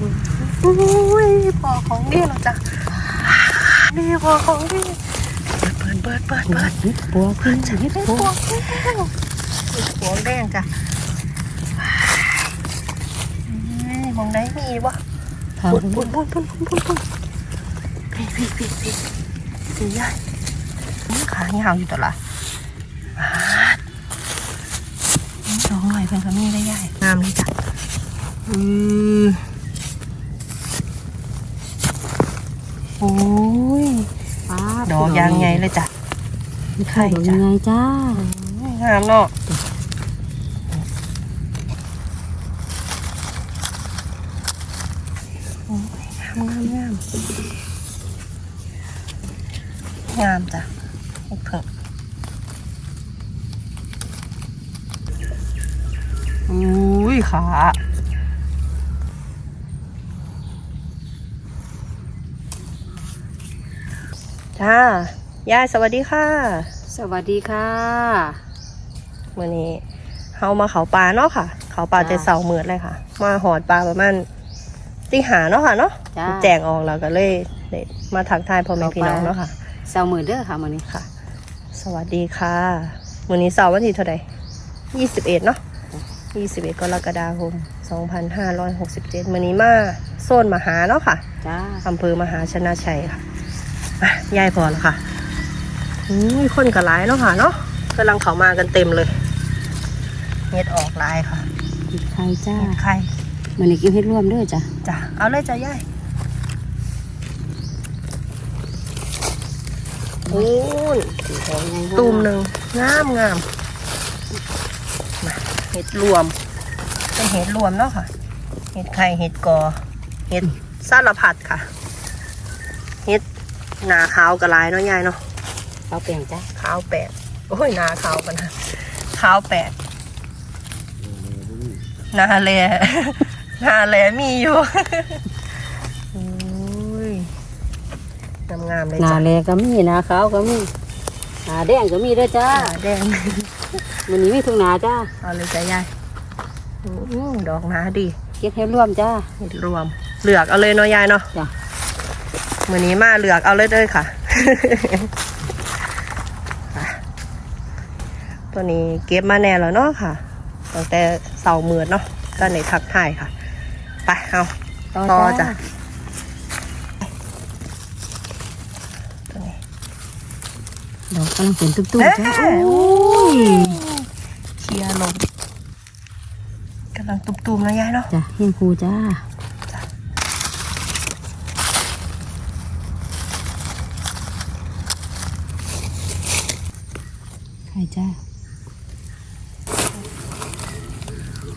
อุ้ยพอของดีแล้วจ้ะนี่พอของดีเปิดเปิดเปิดเปิดเปิดบัวขึ้นเฮ็ดได้บัพววงแดงพวงแดงจ้ะมองได้มีวะปุ่นปุ่นปุ่นปุ่นปุ่นปุ่นปุ่นพี่พี่พี่พี่พี่ใหญ่ขายาวอยู่ตลอดดอกหน่อยเพิ่นก็มีได้ใหญ่งามเลยจ้ะอือ โอ้ยป้าดอกยางใหญ่เลยจ้ะไข่ดอกยังไงจ้างามเนาะโอ้ยงามงามงามงามจ้ะเห็ดเพิ่งอุ้ยขา จ้ายายสวัสดีค่ะ สวัสดีค่ะมื่อนี้เฮามาเขาปลาเนาะค่ะ เขาปลาจ้าแต่เสาเมือดเลยค่ะ มาหอดปลาประมาณตีหาเนาะค่ะเนาะจ้าแจงออกแล้วก็เลยได้มาทักทายพ่อแม่พี่น้องเนาะค่ะ เสาร์มือเด้อค่ะมื้อนี้ค่ะ สวัสดีค่ะมื่อนี้เสาร์วันที่เท่าไหร่ยี่สิบเอ็ดเนาะยี่สิบเอ็ดกรกฎาคมสองพันห้าร้อยหกสิบเจ็ดมื่อนี้มาโซนมหาเนาะค่ะจ้าอำเภอมหาชนะชัยค่ะอะ ยายพอแล้วค่ะอืมคนกับหลายเนาะค่ะเนาะกำลังเขามากันเต็มเลยเฮ็ดออกหลายค่ะไข่จ้าเฮ็ดไข่มื้อนี้กินเฮ็ดร่วมเด้อจ้ะจ้ะเอาเลยจ้ะยายโอ้ยดอกใหญ่ตูมหนึ่งงามงามมาเห็ดรวมเป็นเห็ดรวมเนาะค่ะ เห็ดไข่เห็ดกอ เห็ดสารพัดค่ะเห็ด หนาขาวกระลายเนาะยายเนาะเอาแป้งจ้าขาวแปดโอ้ยหนาขาวกันนะขาวแปดหนาแลหนาแลมีอยู่โอ้ยงามๆเลยหน้าจ้ะแลก็มีหน้าขาวก็มีหน้าแดงก็มีเด้อจ้าหนาแดงมื้อนี้มีทุกหน้าจ้าเอาเลยจ้ะยายอื้อดอกหนาดีเก็บเฮ็ดร่วมจ้าเห็ดรวม เหลือกเอาเลยเนาะยายเนาะจ้ะ มือนี้มาเหลือกเอาเลยเด้อค่ะอะ ตัวนี้เก็บมาแน่แล้วเนาะค่ะ ตั้งแต่เสาร์มืดเนาะก็ในทักทายค่ะ ไปเอาต่อจ้ะตัวนี้ดอกกำลังเป็นตุ้มๆจ้าเอ้ยโอ้ยเคลียร์ลงกำลังตุ่มๆนะยายเนาะจ้ะเฮียงครูจ้า จ้า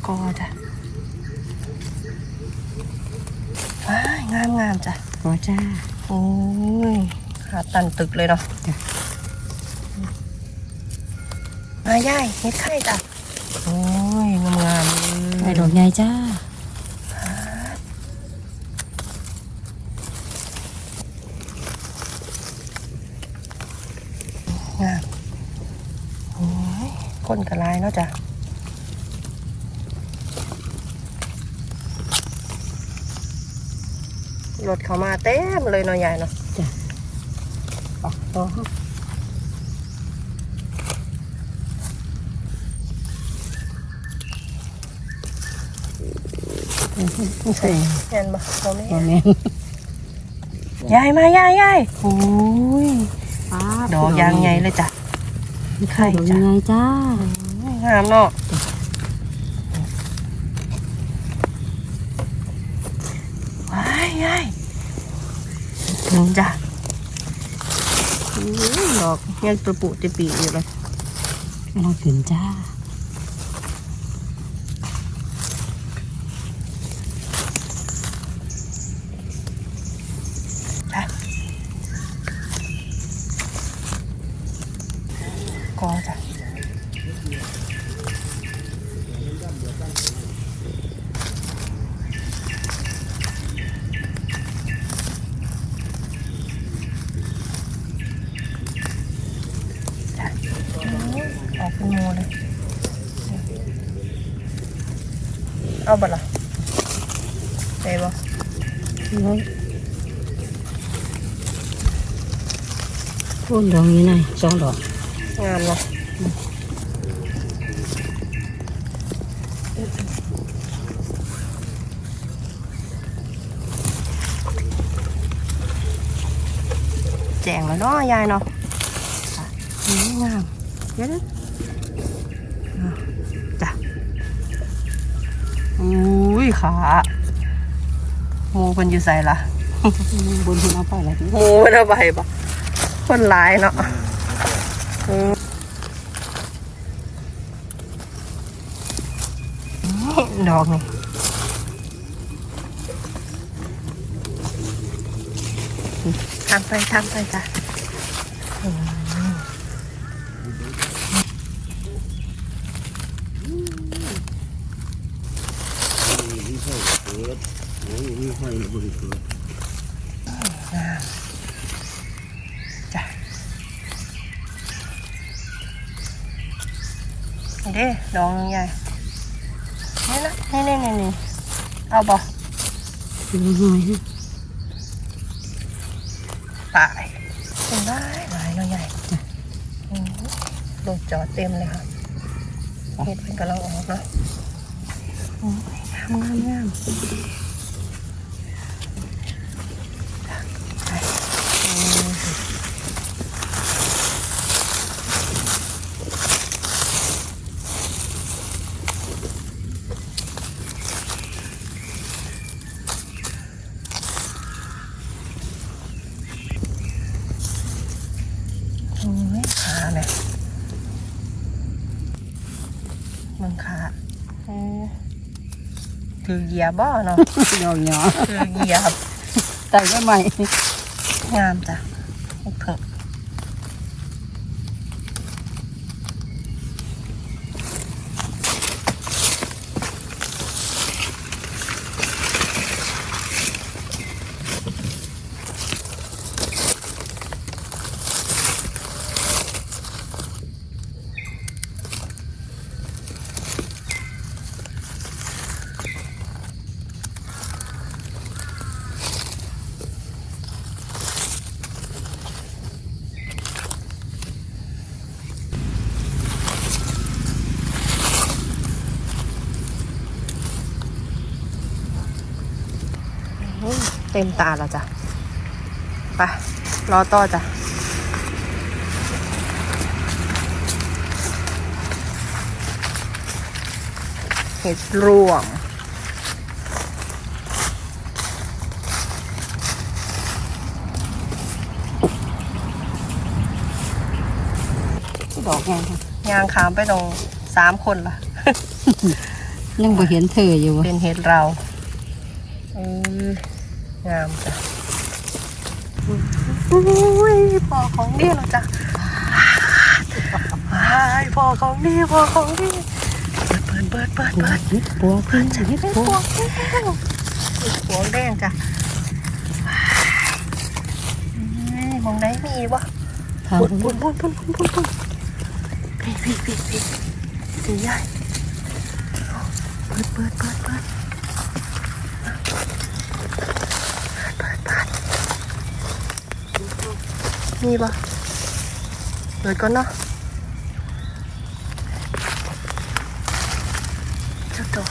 กอจ้ะว้ายงามงามๆจ้ะรอจ้าโอ้ยขาตันตึกเลยเนาะจ้ะมาย่ายเฮ็ดไข่จ้ะโอ้ยงามงามๆไข่เลยดอกใหญ่จ้า งามโอ้ยคนก ระลายเนาะจ้ะรถเขามาเต็มเลยเนาะยายเนาะออกต่อฮะใช่เห็นปะเขาไม่บ่แม่นยายมายายยายโอ้ยป้าดอกยางใหญ่เลยจ้ะไข่ดอกยังไงจ้า งามเนาะว้ายยายถึงจ้ะอุ้ยดอกยังตัวปุติปีอยู่เลยกำลังถึงจ้า กอจ้ะจ้ะโอ้ยออกเป็นโมเลย เอาบัละได้บ่ไว้พูนดอกนี้นะสองดอกงามเนาะแจงแล้วเนาะยายเนาะค่ะอืมงามเดี๋ยวนะอะจ้ะ อุ้ยขาหมูเป็นอยู่ใส่ละบนทุนเอาไปแล้วหมูมันเอาไปปะคนร้ายเนาะอืมนี่ดอกนี่ทำไปทำไปจ้ะอืม นี่ค่อยเกิดโอ้ย นี่ค่อยบริเกิดจ้ะนี่เด้ดอกใหญ่นี่นะนี่นี่นี่นี่เอาบ่ดูหน่อยฮะตายเป็นได้หลายเนาะใหญ่อืมรถจอดเต็มเลยค่ะเห็ดเป็นกำลังออกเนาะอืมงามงามงามไปอืมโอ้ย ขาเนี่ยมึงขาเออถือเหยียบบ่เนาะดอกหยอถือเหยียบใส่ไว้ใหม่งามจ้ะเห็ดเพิ่งอื้อ เต็มตาแล้วจ้ะไปรอต่อจ้ะเห็ดรวมดอกแงค่ะยางขามไปตรงสามคนล่ะ ยังบ่เห็นเธออยู่วะเป็นเห็ดเรา เออ งามจ้ะอุ้ยพอของดีแล้วจ้ะไอ้พอของดีพอของดีเปิดเปิดเปิดเปิดเปิดเฮ็ดปัวขึ้นจะเฮ็ดเป็นปัพวงแดงพวงแดงจ้ะมองได้มีวะปุ่นปุ่นปุ่นปุ่นปุ่นปุ่นปุ่นพี่พี่พี่พี่สีใหญ่เปิดเปิดเปิดเปิดเปิดเปิด มีปะเปิดก่อนเนาะเจ้าดอก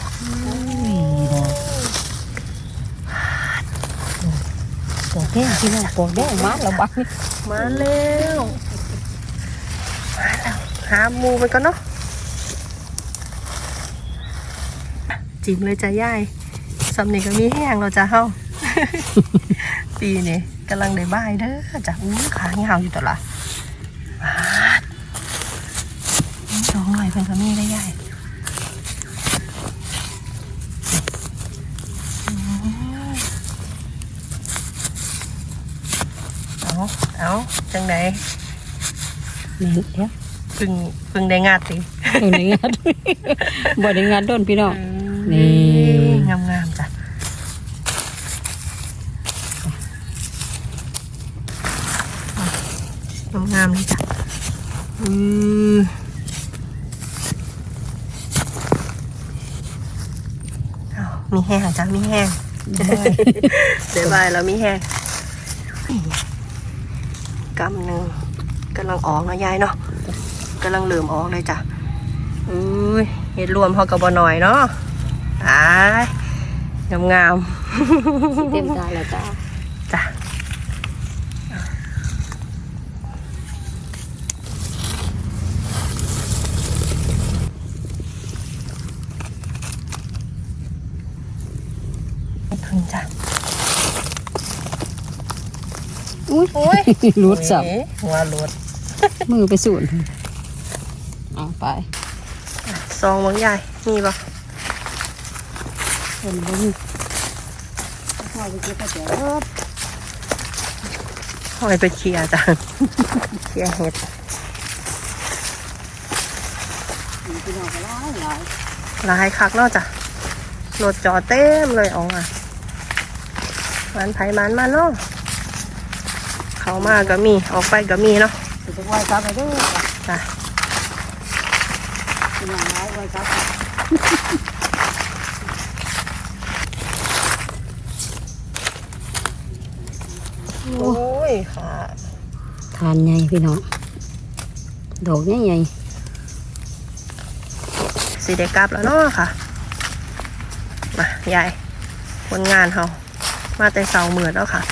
ดอกแดงพี่น้องดอกแดงมาแล้วบักนี่มาแล้วมาแล้วหาหมูไปก่อนเนาะจิ้มเลยจ้ะย่ายสำเนีก็มีแห้งเราจะเฮาปีนี้ กำลังได้บ่ายเด้อจ้ะอู้ขาเหี่ยวอยู่ตลอดบาดสองหน่อยเพิ่นก็มีได้ย่ายอืมเอาเอาจังไดแม่นเดี๋ยวพึ่งพึ่งได้งาดสิเอาในงานบ่ได้งานต้นพี่น้องนี่งาม งามๆจ้ะงามงามๆเลยจ้ะอืออ้าวมีแห้งจ้ะมีแห้งเดี๋ยวบายแล้วมีแห้งกำหนึ่งกำลังออกเนาะยายเนาะกำลังเหลื่อมออกเลยจ้ะอุ้ยเห็ดรวมพอกระบอหน่อยเนาะอ้ายงามงามเต็มตาแล้วจ้า พึ่งจ้ะอุ้ยโอ้ยรูดสับเอ๊ะหัวรถมือไปสูนเอาไปซองเมืองใหญ่มีปะเป็นบ่มีพ่อไปเก็บไปเดี๋ยวหอยไปเคลียร์จ้ะเคลียร์เห็ดมีพี่น้องก็หลายหลายหลายคักเนาะจ้ะรถจอดเต็มเลยอ๋องอะ มันไผมันมาเนาะเขามาก็มีออกไปก็มีเนาะจะไปไหว้ครับไปเด้อจ้ะจ้ะพี่น้องหลายไหว้ครับโอ้ยค่ะทานใหญ่พี่น้องดอกใหญ่สีเดกลับแล้วเนาะค่ะ มายายผลงานเขา มาแต่เสาเหมือดแล้วค่ะ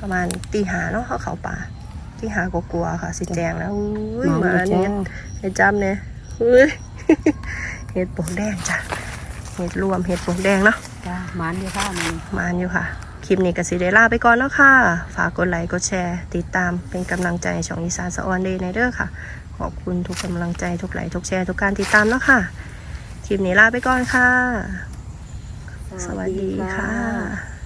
ประมาณตีหาเนาะเขาเขาป่าตีหากลัวๆค่ะ สิแจงแล้วอุ้ยๆมาแล้วเนี่ยจ้าเห็ดจำเนี่ยเฮ้ยเห็ดปวกแดงจ้ะเห็ดรวมเห็ดปวกแดงเนาะจ้าหมันอยู่ข้างนี้มานอยู่ค่ะคลิปนี้ก็สิได้ลาไปก่อนแล้วค่ะ ฝากกดไลค์กดแชร์ ติดตามเป็นกำลังใจให้ช่องอีสานสะออนเดย์ในเด้อค่ะ ขอบคุณทุกกำลังใจทุกไลค์ทุกแชร์ทุกการติดตามแล้วค่ะคลิปนี้ลาไปก่อนค่ะ สวัสดีค่ะ